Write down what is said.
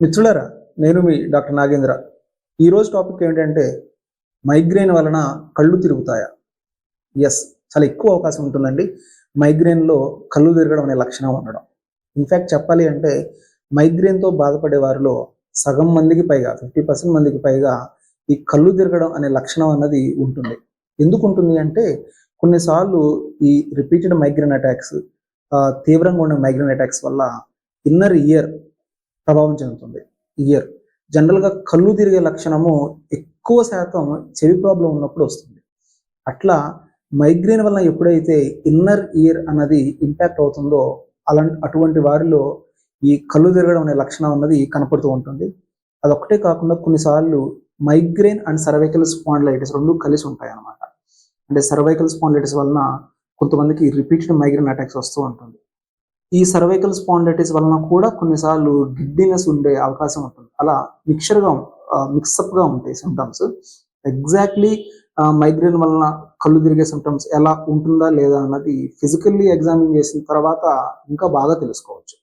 మిత్రులరా నేను మీ డాక్టర్ నాగేంద్ర. ఈరోజు టాపిక్ ఏంటంటే మైగ్రేన్ వలన కళ్ళు తిరుగుతాయా? ఎస్ చాలా ఎక్కువ అవకాశం ఉంటుందండి. మైగ్రేన్లో కళ్ళు తిరగడం అనే లక్షణం ఉండడం. ఇన్ఫ్యాక్ట్ చెప్పాలి అంటే మైగ్రేన్తో బాధపడే వారిలో సగం మందికి పైగా ఫిఫ్టీ పర్సెంట్ మందికి పైగా ఈ కళ్ళు తిరగడం అనే లక్షణం అన్నది ఉంటుంది. ఎందుకు ఉంటుంది అంటే కొన్నిసార్లు ఈ రిపీటెడ్ మైగ్రేన్ అటాక్స్ తీవ్రంగా ఉన్న మైగ్రేన్ అటాక్స్ వల్ల ఇన్నర్ ఇయర్ ప్రభావం చెందుతుంది. ఇయర్ జనరల్గా కళ్ళు తిరిగే లక్షణము ఎక్కువ శాతం చెవి ప్రాబ్లం ఉన్నప్పుడు వస్తుంది. అట్లా మైగ్రేన్ వలన ఎప్పుడైతే ఇన్నర్ ఇయర్ అన్నది ఇంపాక్ట్ అవుతుందో అలా అటువంటి వారిలో ఈ కళ్ళు తిరగడం అనే లక్షణం అన్నది కనపడుతూ ఉంటుంది. అదొక్కటే కాకుండా కొన్నిసార్లు మైగ్రేన్ అండ్ సర్వైకల్ స్పాండ్లైటిస్ రెండు కలిసి ఉంటాయి అన్నమాట అంటే సర్వైకల్ స్పాండ్లైటిస్ వలన కొంతమందికి రిపీటెడ్ మైగ్రేన్ అటాక్స్ వస్తూ ఉంటుంది. ఈ సర్వైకల్ స్పాండైటిస్ వలన కూడా కొన్నిసార్లు గిడ్డినెస్ ఉండే అవకాశం ఉంటుంది. అలా మిక్చర్గా మిక్సప్గా ఉంటాయి సిమ్టమ్స్ ఎగ్జాక్ట్లీ మైగ్రేన్ వలన కళ్ళు తిరిగే సిమ్టమ్స్ ఎలా ఉంటుందా లేదా అన్నది ఫిజికల్లీ ఎగ్జామిన్ చేసిన తర్వాత ఇంకా బాగా తెలుసుకోవచ్చు.